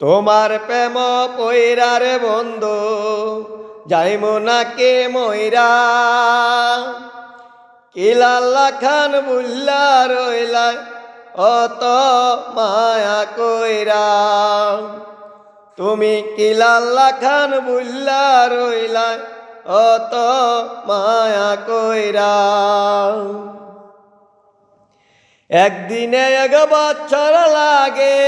তোমার প্রেম পৈরারে বন্ধু, যাইমু নাকে ময়রা কিলাল্লা খান বুল্লা রইলা অত মায়া কইরা। তুমি কিলাল্লা খান বুল্লা রইলা অত মায়া কইরা। একদিনে এক বছর লাগে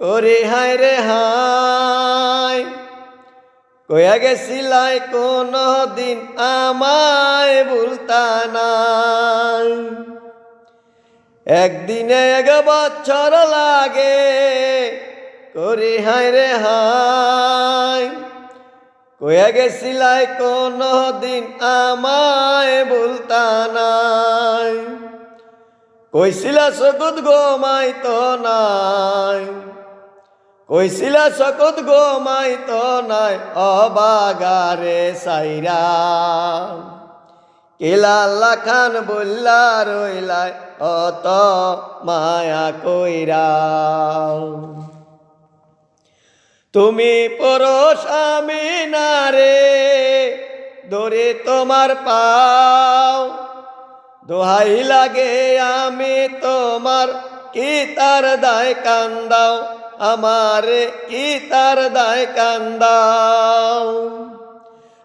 করে হায় রে হায়। কয়া গেছিলাই কোন দিন আমায় ভুলতা নাই। একদিনে এক বছর লাগে, করে হায় রে হায়। কয়া গেছিলাই কোন দিন আমায় ভুলতা নাই। কইছিলা চকুত গমাই তো নাই। কইছিলা চকুত গমাই তো নাই অবাগারে সাইরা। কেলাল্লা খান বললা রইলাই, অত মায়া কইরা। তুমি পরশ আমি নারে দরে তোমার পাও। দোহাই লাগে আমি তোমার, কি তার দায় কান্দাও? আমারে কি তার দায় কান্দাও?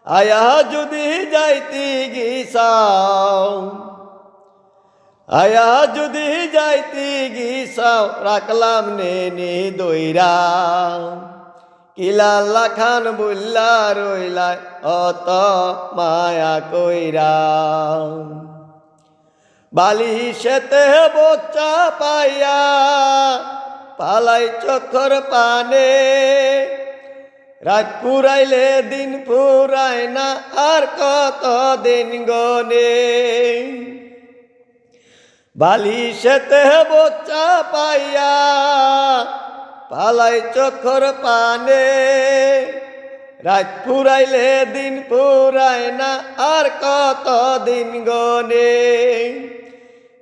আয়া যদি যাইতি গিসাও। আয়া যদি যাইতি গিসাও, রাখলাম নেনি দইরা কিলাল্লা খান বুল্লা রইলা অত মায়া কইরা বালিশেতে বচ্চা পাইয়া পালাই চক্কর পানে। রাত পুরাইলে দিন পুরায় না, আর কত দিন গনে বালিশেতে বচ্চা পাইয়া, পালাই চক্কর পানে। রাত পুরাইলে দিন পুরায় না, আর কত দিন গনে?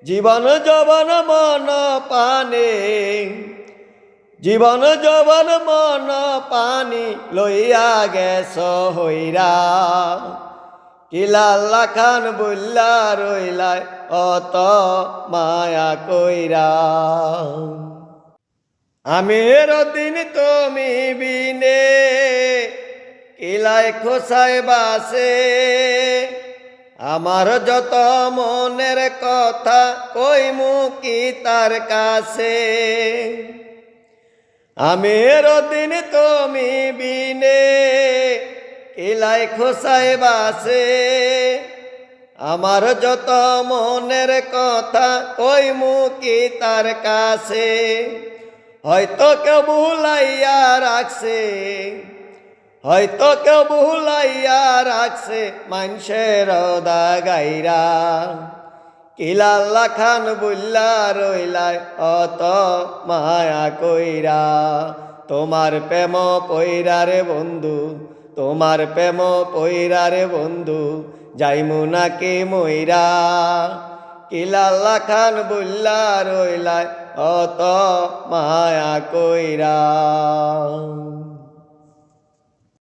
জীবন যবন মন পানে। জীবন যবন মন পানি লইয়া গেছ হইরা। কিলাল্লা খান বুল্লা রইলাই, অত মায়া কইরা। আমের দিন তুমি বিনে, কিলাই খোসাই বাসে। আমার যত মনের কথা কইমু কি তার কাছে? আমের দিন তুমি বিনে কিলাই খোসাই বাসে। আমার যত মনের কথা কইমু কি তার কাছে, হয়তো কেউ ভুলাইয়া রাখছে, হয়তো কেউ ভুলাইয়া রাখছে মানুষের দা গাইরা কিলাল্লা খান বুল্লা রইলায় অত মায়া কইরা। তোমার প্রেম পইরা রে বন্ধু, তোমার প্রেম পইরা রে বন্ধু, যাইমু নাকি মইরা। কিলাল্লা খান বুল্লা রইলায় অত মায়া কইরা।